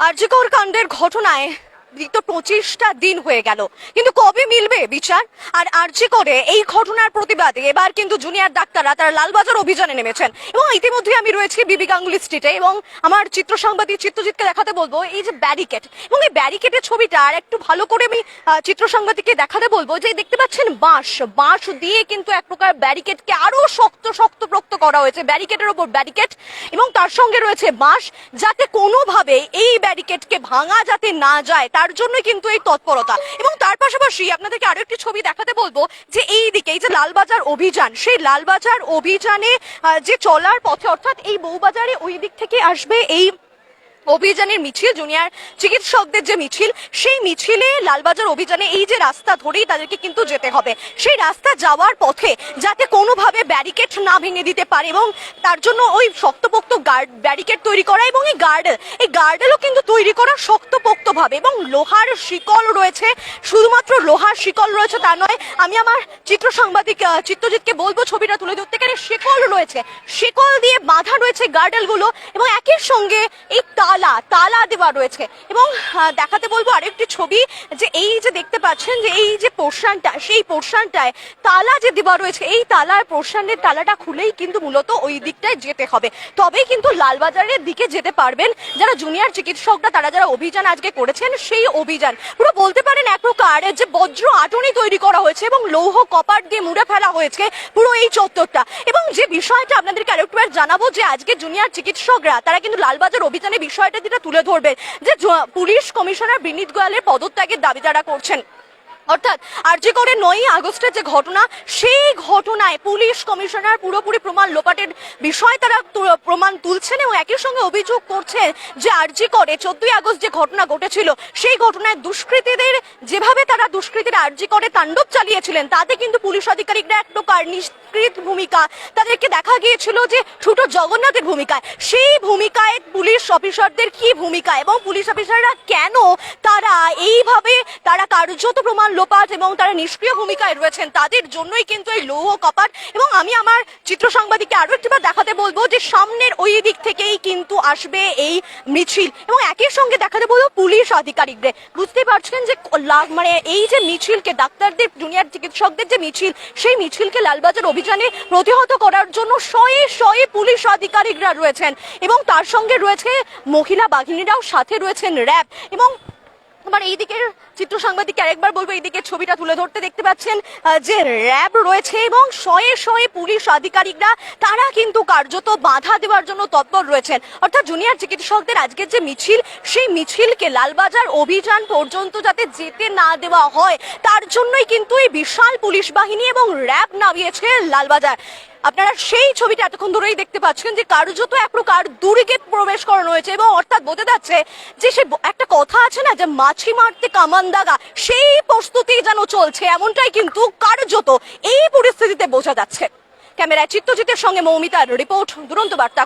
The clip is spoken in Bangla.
আরজিকর কাণ্ডের ঘটনায় বিগত পঁচিশটা দিন হয়ে গেল। কিন্তু কবে মিলবে বিচার? আর আরজি করে এই ঘটনার প্রতিবাদে এবার কিন্তু জুনিয়র ডাক্তাররা তারা লালবাজার অভিযানে নেমেছেন। এবং ইতিমধ্যে আমি রয়েছি বিবি গাঙ্গুলি স্ট্রিটে এবং আমার চিত্র সাংবাদিক চিত্রজিৎকে দেখাতে বলব, এই যে ব্যারিকেড। এবং এই ব্যারিকেডের ছবিটা আর একটু ভালো করে আমি চিত্র সাংবাদিককে দেখাতে বলব যে দেখতে পাচ্ছেন বাঁশ। বাঁশ দিয়ে কিন্তু এক প্রকার ব্যারিকেডকে আরও শক্ত শক্ত করা হয়েছে ব্যারিকেডের ওপর ব্যারিকেড এবং তার সঙ্গে রয়েছে বাঁশ, যাতে কোনোভাবে এই ব্যারিকেডকে ভাঙা যাতে না যায়, তার জন্যই কিন্তু এই তৎপরতা। এবং তার পাশাপাশি আপনাদেরকে আরও একটি ছবি দেখাতে বলব যে এই দিকে এই যে লালবাজার অভিযান, সেই লালবাজার অভিযানে যে চলার পথে, অর্থাৎ এই বউবাজারে ওই দিক থেকে আসবে এই অভিযানের মিছিল, জুনিয়র চিকিৎসকদের যে মিছিল, সেই মিছিলে লালবাজার অভিযানে এই যে রাস্তা ধরেই তাদেরকে কিন্তু যেতে হবে। সেই রাস্তা যাওয়ার পথে যাতে কোনোভাবে ব্যারিকেড না ভেঙে দিতে পারে এবং তার জন্য ওই শক্তপোক্ত গার্ড, ব্যারিকেড তৈরি করা এবং এই গার্ডেল এই গার্ডেলও কিন্তু তৈরি করা শক্তপোক্ত ভাবে এবং লোহার শিকল রয়েছে। শুধুমাত্র লোহার শিকল রয়েছে তা নয়, আমি আমার চিত্র সাংবাদিক চিত্রজিৎকে বলব ছবিটা তুলে ধরতে, এখানে শিকল রয়েছে। শিকল দিয়ে বাঁধা রয়েছে গার্ডেলগুলো এবং একই সঙ্গে এই তালা তালা তালা দেওয়া রয়েছে। এবং দেখাতে বলব আরেকটি ছবি যে এই যে দেখতে পাচ্ছেন যে এই যে পোর্শনটা, সেই পোর্শনটায় তালা যে দেওয়া রয়েছে, এই তালার পোর্শনের তালাটা খুলেই কিন্তু মূলত ওই দিকটায় যেতে হবে। তবেই কিন্তু লালবাজারের দিকে যেতে পারবেন। যারা জুনিয়র চিকিৎসকরা, তারা যারা অভিযান আজকে করেছেন, সেই অভিযান। পুরো বলতে পারেন এক প্রকার যে বজ্র আটনি তৈরি করা হয়েছে এবং লৌহ কপাট দিয়ে মুড়ে ফেলা হয়েছে পুরো এই চত্বরটা। এবং যে বিষয়টা আপনাদেরকে আরেকটুবার জানাব যে আজকে জুনিয়র চিকিৎসকরা, তারা কিন্তু লালবাজার অভিযানে বিষয়টা যেটা তুলে ধরবে যে পুলিশ কমিশনার বিনীত গোয়ালের পদত্যাগের দাবি তারা করছেন। অর্থাৎ আর আরজি করে নয় আগস্টের যে ঘটনা, সেই ঘটনায় পুলিশ কমিশনার পুরোপুরি প্রমাণ লোপাটের বিষয় তারা প্রমাণ তুলছেন এবং একই সঙ্গে অভিযোগ করছেন যে আর আরজি করে চোদ্দই আগস্ট যে ঘটনা ঘটেছিল, সেই ঘটনায় দুষ্কৃতীদের, যেভাবে তারা দুষ্কৃতীরা আরজি করে তাণ্ডব চালিয়েছিলেন, তাতে কিন্তু পুলিশ আধিকারিকরা এক প্রকার নিষ্কৃত ভূমিকা। তাদেরকে দেখা গিয়েছিল যে ছোট জগন্নাথের ভূমিকায়। সেই ভূমিকায় পুলিশ অফিসারদের কি ভূমিকা এবং পুলিশ অফিসাররা কেন তারা এইভাবে, তারা কার্যত প্রমাণ লোপাট এবং তারা নিষ্ক্রিয় ভূমিকায় রয়েছেন। তাদের জন্যই কিন্তু এই লৌহ কপাট। এবং আমি আমার চিত্র সাংবাদিককে আরও একটিবার দেখাতে বলব যে সামনের ওই দিক থেকেই কিন্তু আসবে এই মিছিল। এবং একই সঙ্গে দেখাতে বলব পুলিশ আধিকারিকদের। বুঝতে পারছেন যে মানে এই যে মিছিলকে ডাক্তারদের, জুনিয়র চিকিৎসকদের যে মিছিল, সেই মিছিলকে লালবাজার অভিযানে প্রতিহত করার জন্য শয়ে শয়ে পুলিশ আধিকারিকরা রয়েছেন। এবং তার সঙ্গে রয়েছে মহিলা বাহিনীরাও সাথে রয়েছেন র্যাব। এবং আমার এই দিকের চিত্র সাংবাদিককে আরেকবার বলব এই দিকের ছবিটা তুলে ধরতে দেখতে পাচ্ছেন যে র্যাব রয়েছে এবং শয়ে শয়ে পুলিশ আধিকারিকরা, তারা কিন্তু কার্যত বাধা দেওয়ার জন্য তৎপর রয়েছেন। অর্থাৎ জুনিয়র চিকিৎসকদের আজকের যে মিছিল, সেই মিছিলকে লালবাজার অভিযান পর্যন্ত যাতে যেতে না দেওয়া হয়, তার জন্যই কিন্তু এই বিশাল পুলিশ বাহিনী এবং র্যাব নামিয়েছে লালবাজার। আপনারা সেই ছবিটা এতক্ষণ ধরেই দেখতে পাচ্ছেন যে কার্যত এক প্রকার দুর্গে প্রবেশ করানো হয়েছে এবং অর্থাৎ বোঝা যাচ্ছে যে সে একটা কথা আছে না, যে মাছি মারতে কামান দাগা, সেই প্রস্তুতি যেন চলছে, এমনটাই কিন্তু কার্যত এই পরিস্থিতিতে বোঝা যাচ্ছে ক্যামেরায় চিত্রজিতের সঙ্গে মৌমিতার রিপোর্ট, দুরন্ত বার্তা।